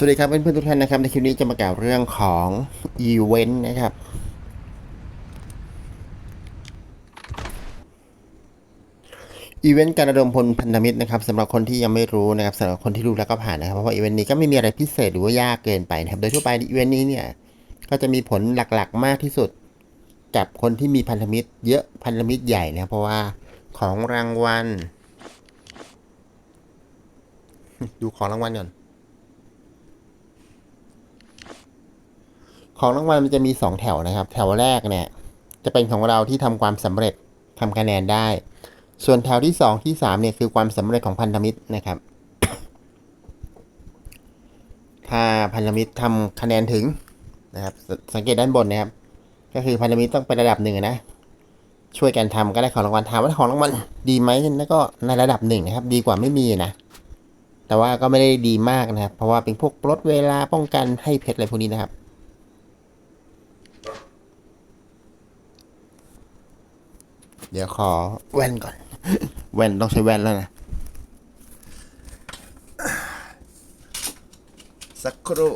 สวัสดีครับเพื่อนๆทุกท่านนะครับในคลิปนี้จะมากล่าวเรื่องของอีเวนต์นะครับ อีเวนต์การระดมพลพันธมิตรนะครับสำหรับคนที่ยังไม่รู้นะครับสำหรับคนที่รู้แล้วก็ผ่านนะครับเพราะว่าอีเวนต์นี้ก็ไม่มีอะไรพิเศษหรือว่ายากเกินไปนะครับโดยทั่วไปอีเวนต์นี้เนี่ยก็จะมีผลหลักๆ มากที่สุด กับคนที่มีพันธมิตร เยอะพันธมิตรใหญ่นะครับเพราะว่าของรางวัล ดูของรางวัลก่อน ของรางวัลมันจะมีสองแถวนะครับ แถวแรกเนี่ยจะเป็นของเราที่ทำความสำเร็จทำคะแนนได้ ส่วนแถวที่สองที่สามเนี่ยคือความสำเร็จของพันธมิตรนะครับ ถ้าพันธมิตรทำคะแนนถึงนะครับสสังเกตด้านบนนะครับ ก็คือพันธมิตรต้องไประดับหนึ่งนะ ช่วยกันทำก็ได้ของรางวัลถามว่าของรางวัลดีไหมนั่นก็ในระดับหนึ่งนะครับ ดีกว่าไม่มีนะแต่ว่าก็ไม่ได้ดีมากนะครับ เพราะว่าเป็นพวกลดเวลาป้องกันให้เพชรอะไรพวกนี้นะครับ เดี๋ยวขอแว่นก่อน แว่นต้องใช้แว่นแล้วนะ สักครู่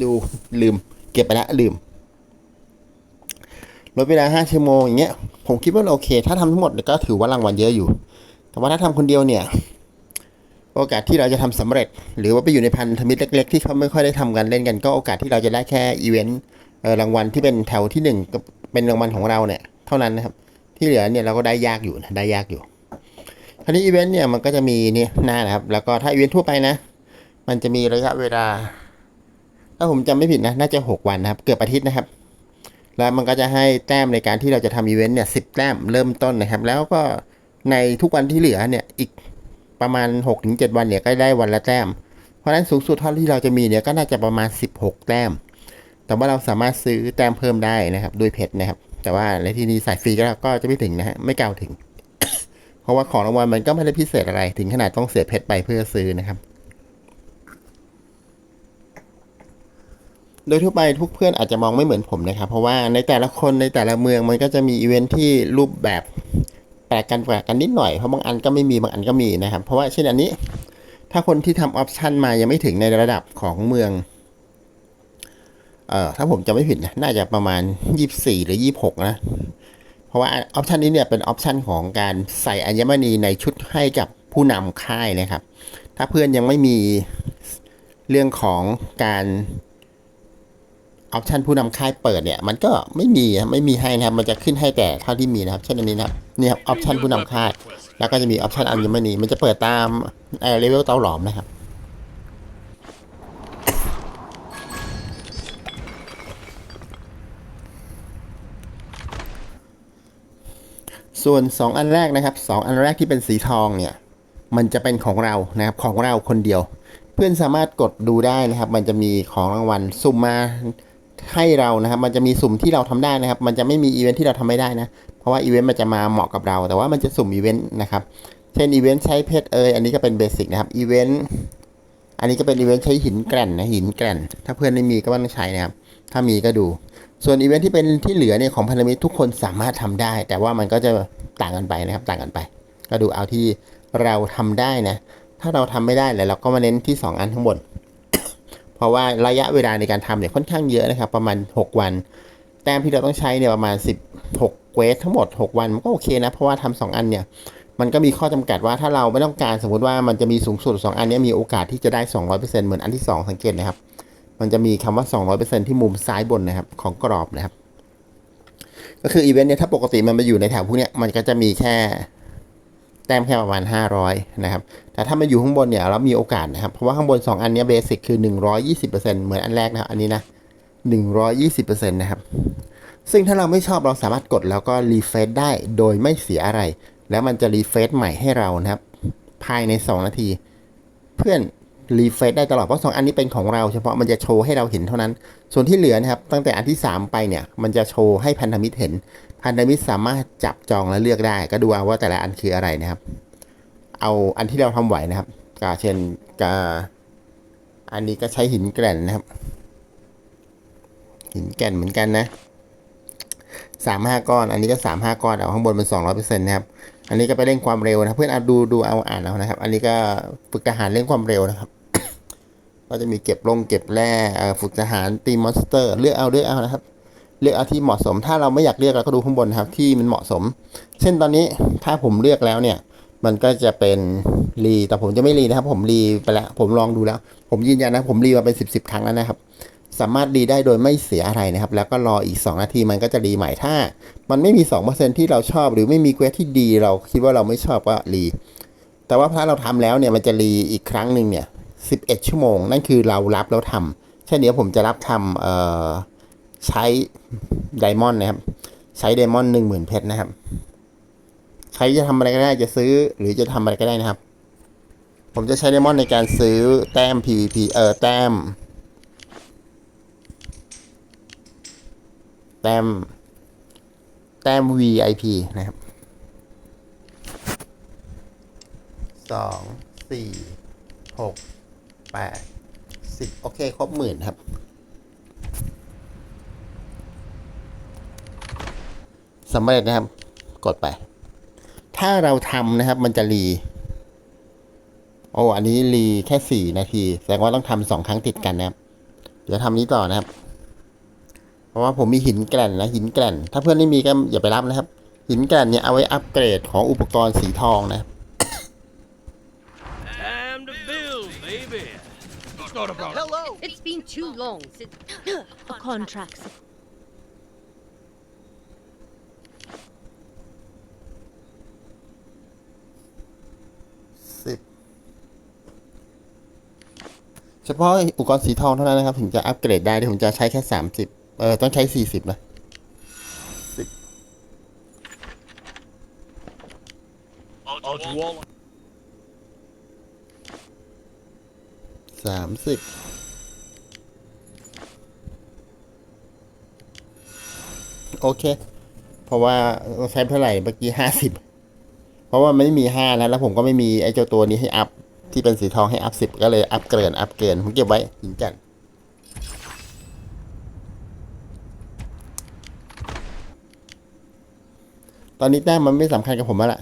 ดูลืม เก็บไปแล้วลืมลดเวลาห้าชั่วโมงอย่างเงี้ยผมคิดว่าโอเค ถ้าทำทั้งหมดก็ถือว่ารางวัลเยอะอยู่ แต่ว่าถ้าทำคนเดียวเนี่ย โอกาสที่เราจะทำสำเร็จ หรือว่าไปอยู่ในพันธมิตรเล็ก ๆ ที่เขาไม่ค่อยได้ทำกันเล่นกัน ก็โอกาสที่เราจะได้แค่อีเวนต์รางวัลที่เป็นแถวที่หนึ่งเป็นรางวัลของเราเนี่ยเท่านั้นนะครับ ที่เหลือเนี่ยเราก็ได้ยากอยู่นะได้ยากอยู่คราวนี้อีเวนต์เนี่ยมันก็จะมีเนี่ยหน้านะครับ แล้วก็ถ้าอีเวนต์ทั่วไปนะ มันจะมีระยะเวลา ถ้าผมจำไม่ผิดนะ น่าจะหกวันนะครับ เกือบอาทิตย์นะครับ แล้วมันก็จะให้แต้มในการที่เราจะทำอีเวนต์เนี่ยสิบแต้มเริ่มต้นนะครับ แล้วก็ในทุกวันที่เหลือเนี่ยอีก ประมาณ6กถึงเวันเนี่ยก็ได้วันละแต้ม เพราะฉะนั้นสูงสุดเท่าที่เราจะมีเนี่ยก็น่าจะประมาณ 16 แต้ม แต่ว่าเราสามารถซื้อแต้มเพิ่มได้นะครับด้วยเพชรนะครับ แต่ว่าในที่นี้สายฟรีก็ก็จะไม่ถึงนะฮะไม่กล่าวถึง เพราะว่าของรางวัลมันก็ไม่ได้พิเศษอะไร ถึงขนาดต้องเสียเพชรไปเพื่อซื้อนะครับโดยทั่วไปทุกเพื่อนอาจจะมองไม่เหมือนผมนะครับ เพราะว่าในแต่ละคนในแต่ละเมืองมันก็จะมีอีเวนท์ที่รูปแบบ แปลกกันแปลกกันนิดหน่อยเพราะบางอันก็ไม่มีบางอันก็มีนะครับ เพราะว่าเช่นอันนี้ ถ้าคนที่ทำออปชันมายังไม่ถึงในระดับของเมืองเอ่อถ้าผมจำไม่ผิดนะน่าจะประมาณ 24 หรือ 26 นะ เพราะว่าออปชันนี้เนี่ยเป็นออปชันของการใส่อัญมณีในชุดให้กับผู้นำค่ายนะครับ ถ้าเพื่อนยังไม่มีเรื่องของการ ออปชันผู้นำค่ายเปิดเนี่ยมันก็ไม่มีไม่มีให้นะครับ มันจะขึ้นให้แต่เท่าที่มีนะครับ เช่นอันนี้นะครับนี่ครับออปชันผู้นำค่าย แล้วก็จะมีออปชันอัญมณีมันจะเปิดตามเอ่อเลเวลเตาหลอมนะครับส่วน 2 อันแรกนะครับ 2 อันแรกที่เป็นสีทองเนี่ย มันจะเป็นของเรานะครับของเราคนเดียว เพื่อนสามารถกดดูได้นะครับ มันจะมีของรางวัลสุ่มมา ให้เรานะครับ มันจะมีสุ่มที่เราทำได้นะครับ มันจะไม่มีอีเวนท์ที่เราทำไม่ได้นะ เพราะว่าอีเวนต์มันจะมาเหมาะกับเรา แต่ว่ามันจะสุ่มอีเวนต์นะครับ เช่นอีเวนต์ใช้เพชรเอยอันนี้ก็เป็นเบสิกนะครับ อีเวนต์อันนี้ก็เป็นอีเวนต์ใช้หินแกร่นนะหินแกร่น ถ้าเพื่อนไม่มีก็ไม่ต้องใช้นะครับ ถ้ามีก็ดู ส่วนอีเวนท์ที่เป็นที่เหลือเนี่ยของพันธมิตรทุกคนสามารถทำได้ แต่ว่ามันก็จะต่างกันไปนะครับ ต่างกันไป ก็ดูเอาที่เราทำได้นะ ถ้าเราทำไม่ได้เลยเราก็มาเน้นที่ 2 อันข้างบน เพราะว่าระยะเวลาในการทำเนี่ยค่อนข้างเยอะนะครับ ประมาณ 6 วัน แต้มที่เราต้องใช้เนี่ยประมาณ 16เควสทั้งหมด 6 วันมันก็โอเคนะ เพราะว่าทำสองอันเนี่ยมันก็มีข้อจำกัดว่าถ้าเราไม่ต้องการสมมติว่ามันจะมีสูงสุด 2 อันนี้มีโอกาสที่จะได้ 200%เหมือนอันที่ 2 สังเกตนะครับ มันจะมีคำว่า 200%ที่มุมซ้ายบนนะครับของกรอบนะครับ ก็คืออีเวนต์เนี่ยถ้าปกติมันมาอยู่ในแถวพวกเนี้ยมันก็จะมีแค่ แต้มแค่ประมาณ 500 นะครับ แต่ถ้ามันอยู่ข้างบนเนี่ยเรามีโอกาสนะครับ เพราะว่าข้างบน 2 อันนี้เบสิกคือ 120%เหมือนอันแรกนะครับ อันนี้นะ 120%นะครับ ซึ่งถ้าเราไม่ชอบเราสามารถกดแล้วก็รีเฟซได้โดยไม่เสียอะไร แล้วมันจะรีเฟซใหม่ให้เรานะครับ ภายใน 2 นาที เพื่อนรีเฟซได้ตลอด เพราะสองอันนี้เป็นของเราเฉพาะมันจะโชว์ให้เราเห็นเท่านั้น ส่วนที่เหลือนะครับ ตั้งแต่อันที่ 3 ไปเนี่ย มันจะโชว์ให้พันธมิตรเห็น พันธมิตรสามารถจับจองและเลือกได้ ก็ดูว่าแต่ละอันคืออะไรนะครับ เอาอันที่เราทำไหวนะครับกาเช่นกาอันนี้ก็ใช้หินแกร่นนะครับ หินแก่นเหมือนกันนะสามห้าก้อน อันนี้ก็สามห้าก้อนเอาข้างบนเป็นสองร้อยเปอร์เซ็นต์นะครับ อันนี้ก็ไปเร่งความเร็วนะเพื่อนเอาดูดูเอาอ่านเอานะครับ อันนี้ก็ฝึกทหารเร่งความเร็วนะครับ ก็จะมีเก็บลงเก็บแร่ฝึกทหารตีมอนสเตอร์ เลือกเอาเลือกเอานะครับ เลือกเอาที่เหมาะสม ถ้าเราไม่อยากเลือกเราก็ดูข้างบนนะครับ ที่มันเหมาะสม เช่นตอนนี้ถ้าผมเลือกแล้วเนี่ย มันก็จะเป็นรีแต่ผมจะไม่รีนะครับ ผมรีไปแล้ว ผมลองดูแล้ว ผมยืนยันนะ ผมรีมาเป็นสิบสิบครั้งแล้วนะครับ สามารถรีได้โดยไม่เสียอะไรนะครับ แล้วก็รออีก 2 นาทีมันก็จะรีใหม่ถ้า มันไม่มี 2%ที่เราชอบ หรือไม่มีเควสที่ดีเราคิดว่าเราไม่ชอบก็รีแต่ว่าถ้าเราทำแล้วเนี่ยมันจะรีอีกครั้งหนึ่งเนี่ย11 ชั่วโมง นั่นคือเรารับแล้วทำเช่นเดียวผมจะรับทำเอ่อ ใช้ไดมอนด์นะครับ ใช้ไดมอนด์หนึ่งหมื่นเพชรนะครับ ใครจะทำอะไรก็ได้จะซื้อหรือจะทำอะไรก็ได้นะครับ ผมจะใช้ไดมอนด์ในการซื้อแต้ม PVP เอ่อแต้ม แต้ม แต้ม VIP นะครับสองสี่หกแปดสิบโอเค ครบหมื่นครับ สำเร็จนะครับ กดไป ถ้าเราทำนะครับ มันจะรี โอ้ อันนี้รีแค่สี่นาที แสดงว่าต้องทำสองครั้งติดกันนะครับ เดี๋ยวทำนี้ต่อนะครับ เพราะว่าผมมีหินแกร่นนะหินแกร่น ถ้าเพื่อนไม่มีก็อย่าไปรับนะครับ หินแกร่นเนี่ยเอาไว้อัปเกรดของอุปกรณ์สีทองนะครับ Time to build, baby. Start about Hello. It's been too long since contracts. สิบ เฉพาะอุปกรณ์สีทองเท่านั้นนะครับ ถึงจะอัปเกรดได้ที่ผมจะใช้แค่สามสิบเออต้องใช้สี่สิบนะสิบสามสิบโอเค เพราะว่าเราใช้เท่าไหร่เมื่อกี้ห้าสิบเพราะว่าไม่มีห้าแล้วแล้วผมก็ไม่มีไอ้เจ้าตัวนี้ให้อัพ ที่เป็นสีทองให้อัพสิบก็เลยอัพเกินอัพเกินผมเก็บไว้หินจันตอนนี้แต้มมันไม่สำคัญกับผมแล้วล่ะ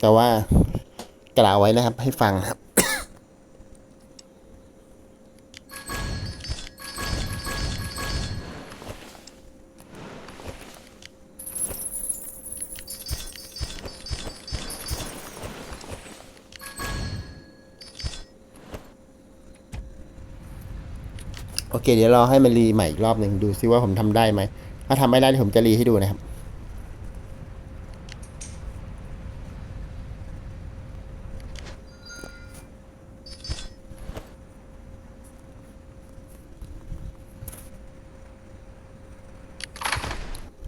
แต่ว่ากล่าวไว้นะครับให้ฟังครับ เคเดี๋ยวรอให้มันรีใหม่อีกรอบหนึ่งดูซิว่าผมทำได้ไหม ถ้าทำไม่ได้ผมจะรีให้ดูนะครับ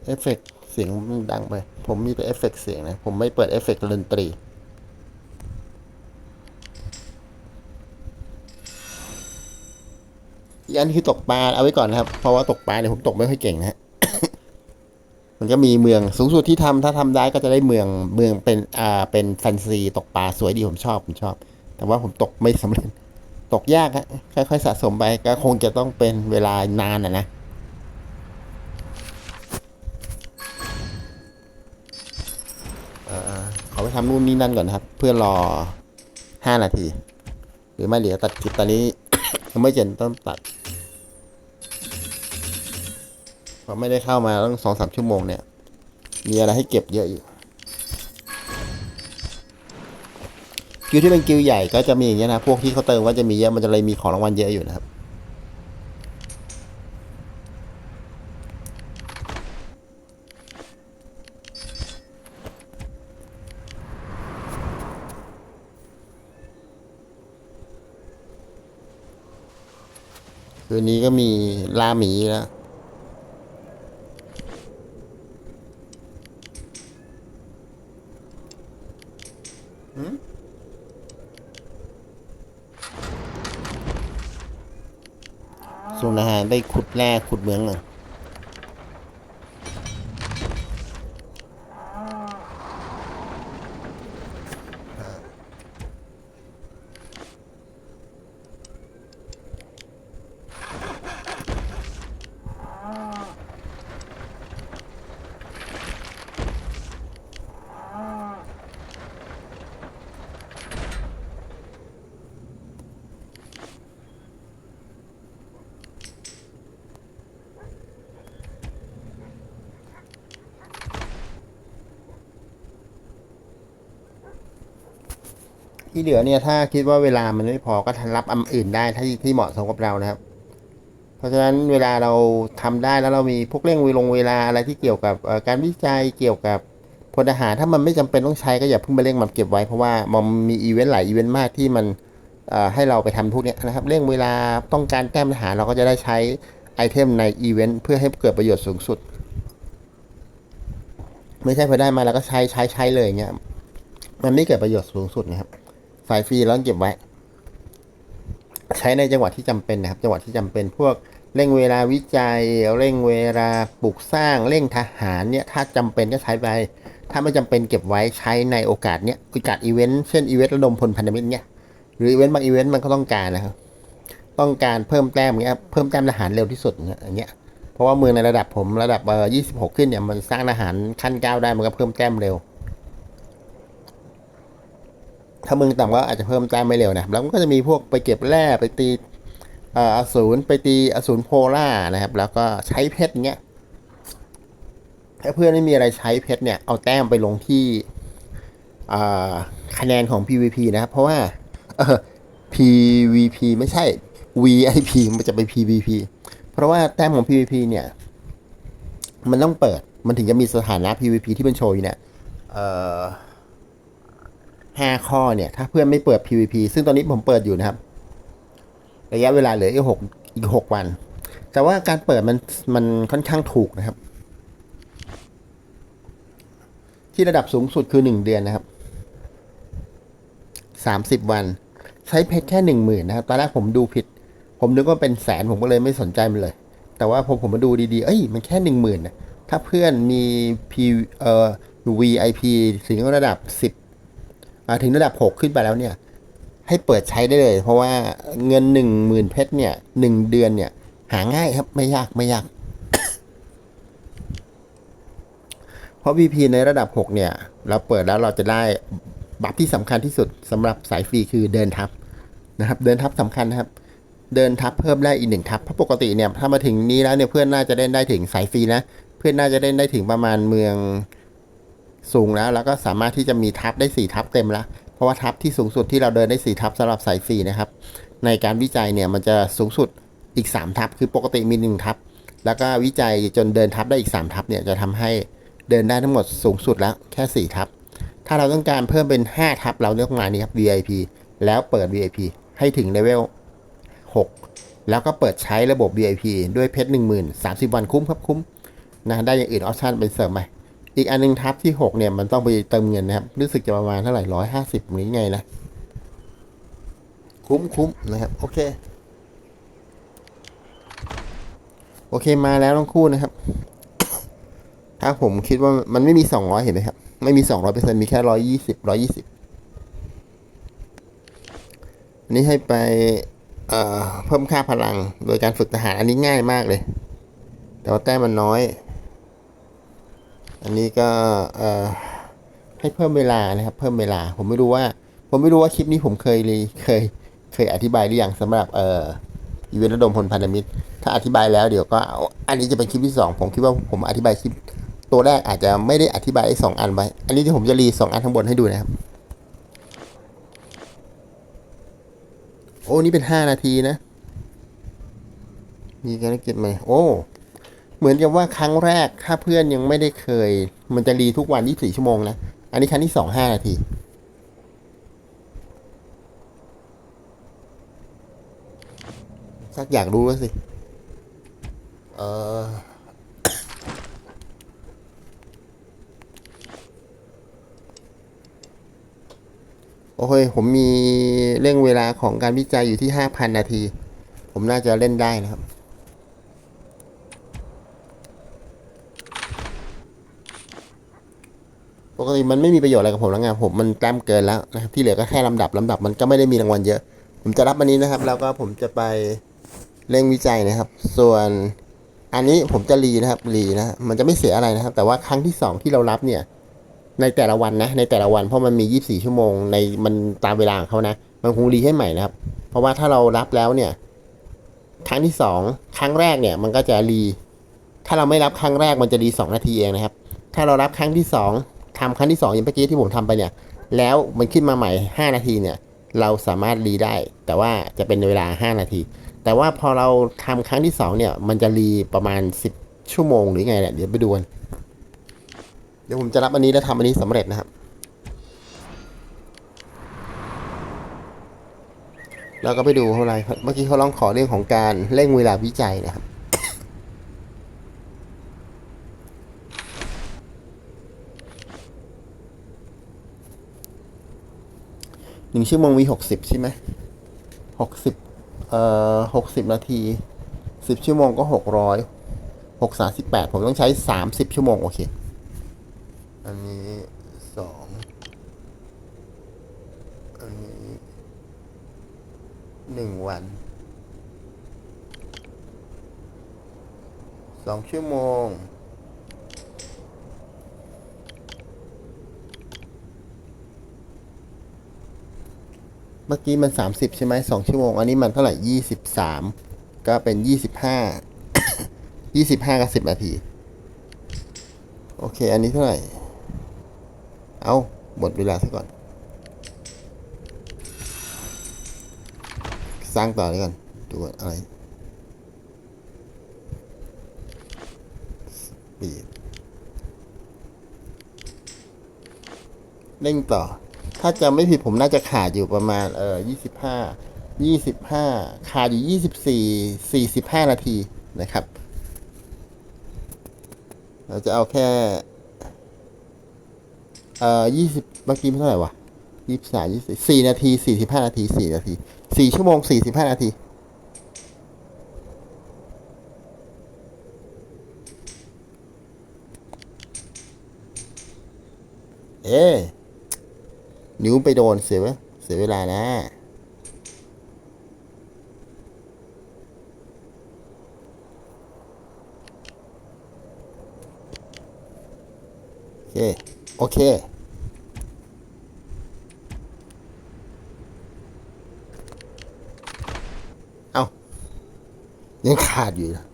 เอฟเฟกต์เสียงมันดังไป ผมมีแต่เอฟเฟกต์เสียงนะ ผมไม่เปิดเอฟเฟกต์ดนตรี อีกอันคือตกปลาเอาไว้ก่อนนะครับ เพราะว่าตกปลาเนี่ยผมตกไม่ค่อยเก่งนะฮะมันก็มีเมืองสูงสุดที่ทำถ้าทำได้ก็จะได้เมืองเมืองเป็นอ่าเป็นแฟนซีตกปลาสวยดีผมชอบผมชอบ แต่ว่าผมตกไม่สำเร็จตกยากฮะค่อยๆสะสมไปก็คงจะต้องเป็นเวลานานนะนะขอไปทำนู่นนี่นั่นก่อนนะครับ เพื่อรอห้านาที หรือไม่เดี๋ยวตัดคลิปตอนนี้ยังไม่เจนต้องตัด เพราไม่ได้เข้ามาตั้งสองสามชั่วโมงเนี่ย มีอะไรให้เก็บเยอะอยู่กิวที่เป็นกิวใหญ่ก็จะมีอย่างเงี้ยนะพวกที่เขาเติมก็จะมีเยอะมันจะเลยมีของรางวัลเยอะอยู่นะครับคืนนี้ก็มีลาหมีแล้ว ส่วนอาหารได้ขุด แร่ขุดเหมืองเลย ที่เหลือเนี่ยถ้าคิดว่าเวลามันไม่พอก็ทันรับอันอื่นได้ที่ที่เหมาะสมกับเรานะครับ เพราะฉะนั้นเวลาเราทำได้แล้วเรามีพวกเร่งเวลงเวลาอะไรที่เกี่ยวกับการวิจัยเกี่ยวกับพลทหารถ้ามันไม่จำเป็นต้องใช้ก็อย่าเพิ่งไปเร่งมันเก็บไว้เพราะว่ามันมีอีเวนต์หลายอีเวนต์มากที่มันให้เราไปทำพวกนี้นะครับ เร่งเวลาต้องการแต้มทหารเราก็จะได้ใช้ไอเทมในอีเวนต์เพื่อให้เกิดประโยชน์สูงสุด ไม่ใช่พอได้มาแล้วก็ใช้ใช้ใช้เลยเงี้ยมันไม่เกิดประโยชน์สูงสุดนะครับ สายฟรีแล้วเก็บไว้ ใช้ในจังหวัดที่จำเป็นนะครับ จังหวัดที่จำเป็นพวกเร่งเวลาวิจัย เร่งเวลาปลูกสร้างเร่งทหารเนี่ยถ้าจำเป็นก็ใช้ไป ถ้าไม่จำเป็นเก็บไว้ใช้ในโอกาสเนี้ยโอกาสอีเวนต์เช่นอีเวนต์ระดมพลพันธมิตรเนี่ยหรืออีเวนต์บางอีเวนต์มันก็ต้องการนะครับต้องการเพิ่มแต้มเงี้ยเพิ่มแต้มทหารเร็วที่สุดเนี่ยอย่างเงี้ยเพราะว่าเมืองในระดับผมระดับเอ่อ26 ขึ้นเนี่ยมันสร้างทหารขั้นก้าได้มันก็เพิ่มแต้มเร็ว ถ้ามืองต่ำก็อาจจะเพิ่มแต้มไม่เร็วนะแล้วมันก็จะมีพวกไปเก็บแร่ไปตีอสูรไปตีอสูรโพล่านะครับ แล้วก็ใช้เพชรเงี้ยถ้าเพื่อนไม่มีอะไรใช้เพชรเนี่ยเอาแต้มไปลงที่คะแนนของ PVP นะครับ เพราะว่า PVP ไม่ใช่ VIP มันจะไป PVP เพราะว่าแต้มของ PVP เนี่ย มันต้องเปิดมันถึงจะมีสถานะ PVP ที่เป็นโชว์อยู่เนี่ยเอ่อ ห้าข้อเนี่ยถ้าเพื่อนไม่เปิด PVP ซึ่งตอนนี้ผมเปิดอยู่นะครับ ระยะเวลาเหลืออีกหกอีกหกวัน แต่ว่าการเปิดมันมันค่อนข้างถูกนะครับ ที่ระดับสูงสุดคือหนึ่งเดือนนะครับสามสิบวัน ใช้เพชรแค่หนึ่งหมื่นนะครับตอนแรกผมดูผิด ผมนึกว่าเป็นแสนผมก็เลยไม่สนใจมันเลย แต่ว่าพอผมมาดูดีๆ เอ้ยมันแค่หนึ่งหมื่นนะถ้าเพื่อนมี P เอ่อ VIP ถึงระดับสิบ ถึงระดับ 6 ขึ้นไปแล้วเนี่ยให้เปิดใช้ได้เลย เพราะว่าเงิน 1 0,000เพชรเนี่ยหนึ่งเดือนเนี่ยหาง่ายครับไม่ยากไม่ยาก เพราะ VP ในระดับ 6 เนี่ย เราเปิดแล้วเราจะได้บัฟที่สำคัญที่สุดสำหรับสายฟรีคือเดินทับนะครับ เดินทับสำคัญนะครับ เดินทับเพิ่มได้อีกหนึ่งทับเพราะปกติเนี่ยถ้ามาถึงนี้แล้วเนี่ยเพื่อนน่าจะเล่นได้ถึงสายฟรีนะเพื่อนน่าจะเล่นได้ถึงประมาณเมือง สูงแล้ว แล้วก็สามารถที่จะมีทับได้ 4 ทับเต็มแล้วเพราะว่าทับที่สูงสุดที่เราเดินได้ 4 ทับสำหรับสายฟรีนะครับ ในการวิจัยเนี่ยมันจะสูงสุดอีก 3 ทับ คือปกติมี 1 ทับ แล้วก็วิจัยจนเดินทับได้อีก 3 ทับเนี่ยจะทำให้เดินได้ทั้งหมดสูงสุดแล้วแค่ 4 ทับ ถ้าเราต้องการเพิ่มเป็น 5 ทับเราเลือกมานี้ครับ VIP แล้วเปิด VIP ให้ถึงเลเวล6 แล้วก็เปิดใช้ระบบ VIP ด้วยเพชร10,000 30 วันคุ้มครับคุ้มนะได้อย่างอื่นออปชั่นเป็นเสริมไป อีกอันหนึงทับที่หกเนี่ยมันต้องไปเติมเงินนะครับ รู้สึกจะประมาณเท่าไหร่ร้อยห้าสิบหรือไงนะ คุ้มคุ้มนะครับ โอเค โอเคมาแล้วทั้งคู่นะครับ ถ้าผมคิดว่ามันไม่มีสองร้อยเห็นไหมครับ ไม่มีสองร้อยเปอร์เซ็นต์มีแค่ร้อยยี่สิบร้อยี่สิบอันนี้ให้ไปเเพิ่มค่าพลังโดยการฝึกทหารอันนี้ง่ายมากเลย แต่ว่าแต้มมันน้อย อันนี้ก็เอ่อให้เพิ่มเวลานะครับ เพิ่มเวลา ผมไม่รู้ว่า ผมไม่รู้ว่าคลิปนี้ผมเคยเลยเคยเคยอธิบายหรือยังสำหรับเอ่ออีเวนต์ระดมพลพันธมิตร ถ้าอธิบายแล้วเดี๋ยวก็อันนี้จะเป็นคลิปที่สองผมคิดว่าผมอธิบายคลิปตัวแรกอาจจะไม่ได้อธิบายไอ้สองอันไว้ อันนี้ที่ผมจะรีสองอันข้างบนให้ดูนะครับ โอ้ นี่เป็นห้านาทีนะ มีการเก็บไหม โอ้ เหมือนกับว่าครั้งแรกถ้าเพื่อนยังไม่ได้เคย มันจะรีทุกวัน 24 ชั่วโมงนะ อันนี้ครั้งที่ 2 5 นาที สักอยากรู้แล้วสิ เออโอ้ยผมมีเร่งเวลาของการวิจัยอยู่ที่ 5,000 นาที ผมน่าจะเล่นได้นะครับ ปกติมันไม่มีประโยชน์อะไรกับผมแล้วไงผมมันแต้มเกินแล้วนะครับที่เหลือก็แค่ลำดับลำดับมันก็ไม่ได้มีรางวัลเยอะ ผมจะรับอันนี้นะครับ แล้วก็ผมจะไปเร่งวิจัยนะครับ ส่วนอันนี้ผมจะรีนะครับรีนะ มันจะไม่เสียอะไรนะครับ แต่ว่าครั้งที่สองที่เรารับเนี่ย ในแต่ละวันนะ ในแต่ละวันเพราะมันมี 24 ชั่วโมง ในมันตามเวลาของเขานะ มันคงรีให้ใหม่นะครับ เพราะว่าถ้าเรารับแล้วเนี่ย ครั้งที่สองครั้งแรกเนี่ย มันก็จะรี ถ้าเราไม่รับครั้งแรกมันจะรีสองนาทีเองนะครับ ถ้าเรารับครั้งที่สอง ทำครั้งที่สองย่างเมื่อกี้ที่ผมทำไปเนี่ย แล้วมันขึ้นมาใหม่ห้านาทีเนี่ย เราสามารถรีได้ แต่ว่าจะเป็นเวลา 5 นาที แต่ว่าพอเราทำครั้งที่2เนี่ย มันจะรีประมาณ 10 ชั่วโมงหรือไงเนี่ยเดี๋ยวไปดูกันเดี๋ยวผมจะรับอันนี้แล้วทำอันนี้สำเร็จนะครับ เราก็ไปดูเขาอะไรเมื่อกี้เขาร้องขอเรื่องของการเร่งเวลาวิจัยนะครับ หนึ่งชั่วโมงมีหกสิบใช่ไหมหกสิบเอ่อหกสิบนาทีสิบชั่วโมงก็หกร้อยหกสามสิบแปดผมต้องใช้สามสิบชั่วโมง โอเค อันนี้สองอันนี้หนึ่งวันสองชั่วโมง เมื่อกี้มันสามสิบใช่ไหมสองชั่วโมง อันนี้มันเท่าไหร่ยี่สิบสามก็เป็นยี่สิบห้ายี่สิบห้ากับสิบนาที โอเค อันนี้เท่าไหร่ เอาหมดเวลาซะก่อน สร้างต่อเลยก่อนดูว่าอะไรสปีดเร่งต่อ ถ้าจำไม่ผิดผมน่าจะขาดอยู่ประมาณเออยี่สิบห้ายี่สิบห้าขาดอยู่ยี่สิบสี่สี่สิบห้านาทีนะครับ เราจะเอาแค่เอ่อยี่สิบเมื่อกี้เท่าไหร่วะยี่สิบสามยี่สิบสี่นาทีสี่สิบห้านาทีสี่นาทีสี่ชั่วโมงสี่สิบห้านาทีเอ๊ นิ้วไปโดนเสียเวเสียเวลานะ โอเค โอเค เอายังขาดอยู่นะ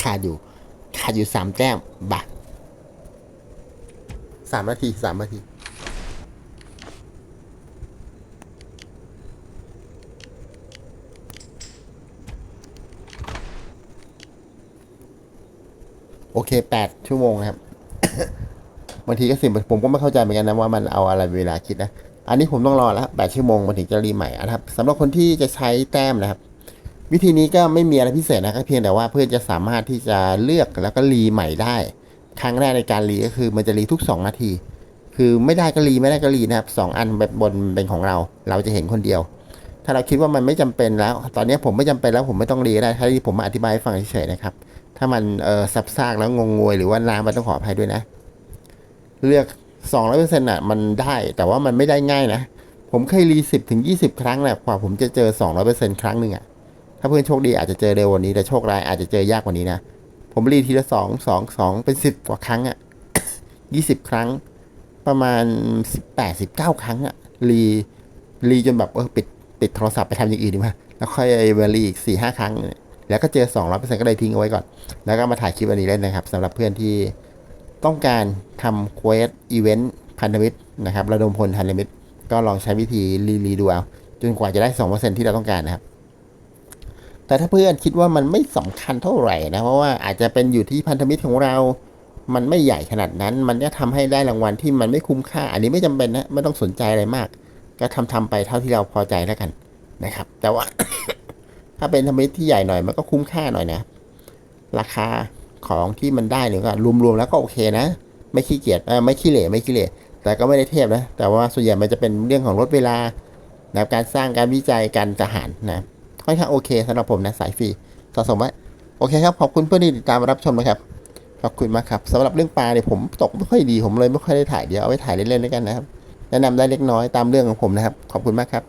ขาดอยู่ ขาดอยู่สามแต้มบัก สามนาทีสามนาที โอเคแปดชั่วโมงนะครับ บางทีก็สิบผมก็ไม่เข้าใจเหมือนกันนะว่ามันเอาอะไรเวลาคิดนะ อันนี้ผมต้องรอแล้วแปดชั่วโมงมันถึงจะรีใหม่นะครับสำหรับคนที่จะใช้แต้มนะครับวิธีนี้ก็ไม่มีอะไรพิเศษนะครับเพียงแต่ว่าเพื่อนจะสามารถที่จะเลือกแล้วก็รีใหม่ได้ ครั้งแรกในการรีก็คือมันจะรีทุก 2 นาที คือไม่ได้ก็รีไม่ได้ก็รีนะครับสองอันแบบบนเป็นของเรา เราจะเห็นคนเดียว ถ้าเราคิดว่ามันไม่จำเป็นแล้ว ตอนนี้ผมไม่จำเป็นแล้วผมไม่ต้องรีได้ถ้าที่ผมมาอธิบายให้ฟังเฉยๆนะครับ ถ้ามันเออซับซากแล้วงงงวยหรือว่าน้ำมันต้องขออภัยด้วยนะ เลือกสองร้อยเปอร์เซ็นต์อะมันได้แต่ว่ามันไม่ได้ง่ายนะ ผมเคยรีสิบถึงยี่สิบครั้งแหละกว่าผมจะเจอสองร้อยเปอร์เซ็นต์ครั้งหนึ่งอะถ้าเพื่อนโชคดีอาจจะเจอเร็วกวันนี้แต่โชคร้ายอาจจะเจอยากกว่านี้นะ ผมรีทีละสองสองสองเป็นสิบกว่าครั้งอะยี่สิบครั้ง ประมาณสิบแปดสิบเก้าครั้งอะรีรีจนแบบเออปิดปิดโทรศัพท์ไปทำอย่างอื่นดีกว่าแล้วค่อยเวรีอีกสี่ห้าครั้ง แล้วก็เจอสองร้อยเปอร์เซ็นต์ก็เลยทิ้งเอาไว้ก่อน แล้วก็มาถ่ายคลิปอันนี้เล่นนะครับสำหรับเพื่อนที่ต้องการทำเควสอีเวนต์พันธมิตรนะครับระดมพลพันธมิตรก็ลองใช้วิธีรีรีดูเอาจนกว่าจะได้สองเปอร์เซ็นที่เราต้องการนะครับ แต่ถ้าเพื่อนคิดว่ามันไม่สำคัญเท่าไหร่นะ เพราะว่าอาจจะเป็นอยู่ที่พันธมิตรของเรา มันไม่ใหญ่ขนาดนั้น มันจะทำให้ได้รางวัลที่มันไม่คุ้มค่า อันนี้ไม่จำเป็นนะ ไม่ต้องสนใจอะไรมาก ก็ทำทำไปเท่าที่เราพอใจแล้วกันนะครับ แต่ว่า ถ้าเป็นพันธมิตรที่ใหญ่หน่อยมันก็คุ้มค่าหน่อยนะ ราคาของที่มันได้เนี่ยก็รวมๆแล้วก็โอเคนะ ไม่ขี้เกียจไม่ขี้เหร่ไม่ขี้เหร่แต่ก็ไม่ได้เทียบนะ แต่ว่าส่วนใหญ่มันจะเป็นเรื่องของลดเวลานะการสร้างการวิจัยการทหารนะ ค่อนข้างโอเคสำหรับผมนะสายฟรีสะสมไว้โอเคครับขอบคุณเพื่อนที่ติดตามรับชมนะครับขอบคุณมากครับสำหรับเรื่องปลาเนี่ยผมตกไม่ค่อยดีผมเลยไม่ค่อยได้ถ่ายเดี๋ยวเอาไว้ถ่ายเล่นๆด้วยกันนะครับแนะนำได้เล็กน้อยตามเรื่องของผมนะครับ ขอบคุณมากครับ